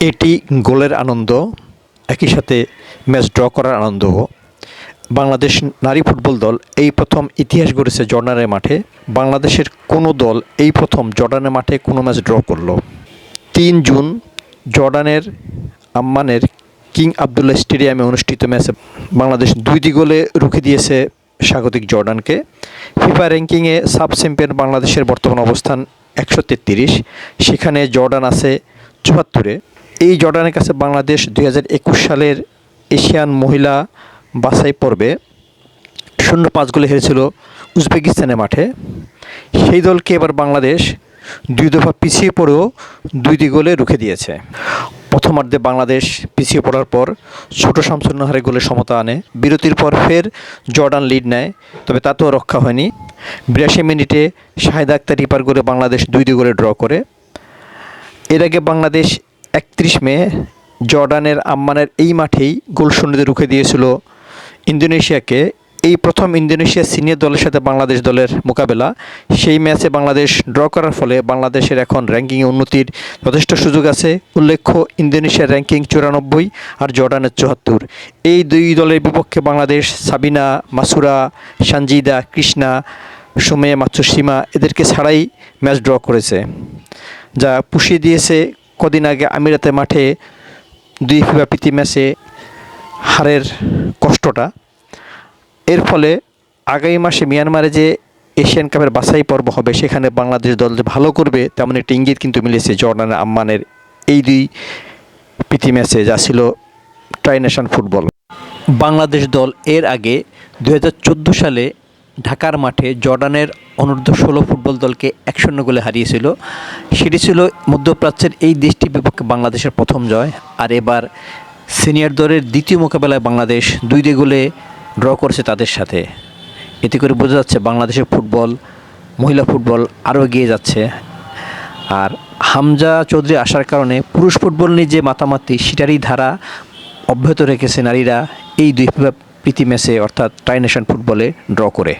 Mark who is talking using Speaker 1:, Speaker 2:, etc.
Speaker 1: এটি গোলের আনন্দ, একই সাথে ম্যাচ ড্র করার আনন্দ বাংলাদেশ নারী ফুটবল দল এই প্রথম ইতিহাস গড়েছে জর্ডানের মাঠে। বাংলাদেশের কোনো দল এই প্রথম জর্ডানের মাঠে কোনো ম্যাচ ড্র করল। তিন জুন, জর্ডানের আম্মানের কিং আবদুল্লাহ স্টেডিয়ামে অনুষ্ঠিত ম্যাচে বাংলাদেশ দুইটি গোলে রুখে দিয়েছে স্বাগতিক জর্ডানকে। ফিফা র্যাঙ্কিংয়ে সাব চ্যাম্পিয়ন বাংলাদেশের বর্তমান অবস্থান একশো তেত্রিশ। সেখানে জর্ডান আছে চুয়াত্তরে। এই জর্ডানের কাছে বাংলাদেশ দু হাজার একুশ সালের এশিয়ান মহিলা বাছাই পর্বে শূন্য পাঁচ গোলে হেরেছিল উজবেকিস্তানের মাঠে। সেই দলকে এবার বাংলাদেশ দুই দফা পিছিয়ে পড়েও দুই দুইটি গোলে রুখে দিয়েছে। প্রথমার্ধে বাংলাদেশ পিছিয়ে পড়ার পর ছোট শামসুন্নাহারের গোলে সমতা আনে। বিরতির পর ফের জর্ডান লিড নেয়, তবে তাতেও রক্ষা হয়নি। বিরাশি মিনিটে শাহেদ আক্তার রিপার গোলে বাংলাদেশ দুই দুই গোলে ড্র করে। এর আগে বাংলাদেশ একত্রিশ মে জর্ডানের আম্মানের এই মাঠেই গোলশূন্যতে রুখে দিয়েছিল ইন্দোনেশিয়াকে। এই প্রথম ইন্দোনেশিয়া সিনিয়র দলের সাথে বাংলাদেশ দলের মোকাবেলা। সেই ম্যাচে বাংলাদেশ ড্র করার ফলে বাংলাদেশের এখন র্যাঙ্কিংয়ে উন্নতির যথেষ্ট সুযোগ আছে। উল্লেখ্য, ইন্দোনেশিয়ার র্যাঙ্কিং চুরানব্বই আর জর্ডানের চুয়াত্তর। এই দুই দলের বিপক্ষে বাংলাদেশ সাবিনা, মাসুরা সঞ্জিদা কৃষ্ণা, সুমে, মাতসুসীমা এদেরকে ছাড়াই ম্যাচ ড্র করেছে। যা পুষিয়ে দিয়েছে কদিন আগে আমিরাতে মাঠে দুই ফিফা প্রীতি ম্যাচে হারের কষ্টটা। এর ফলে আগামী মাসে মিয়ানমারে যে এশিয়ান কাপের বাছাই পর্ব হবে, সেখানে বাংলাদেশ দল যে ভালো করবে, তেমন একটা ইঙ্গিত কিন্তু মিলেছে জর্ডানের আম্মানের এই দুই প্রীতি ম্যাচে, যা ছিল ট্রাই নেশন ফুটবল। বাংলাদেশ দল এর আগে দু হাজার চোদ্দ সালে ঢাকার মাঠে জর্ডানের অনূর্ধ্ব ষোলো ফুটবল দলকে এক শূন্য গোলে হারিয়েছিল। সেটি ছিল মধ্যপ্রাচ্যের এই দেশটির বিপক্ষে বাংলাদেশের প্রথম জয়। আর এবার সিনিয়র দলের দ্বিতীয় মোকাবেলায় বাংলাদেশ দুই দুই গোলে ড্র করেছে তাদের সাথে। এতে করে বোঝা যাচ্ছে বাংলাদেশের ফুটবল, মহিলা ফুটবল আরও এগিয়ে যাচ্ছে। আর হামজা চৌধুরী আসার কারণে পুরুষ ফুটবল নিয়ে যে মাতামাতি, সেটারই ধারা অব্যাহত রেখেছে নারীরা এই দুই প্রীতি ম্যাচে, অর্থাৎ ট্রাই নেশন ফুটবলে ড্র করে।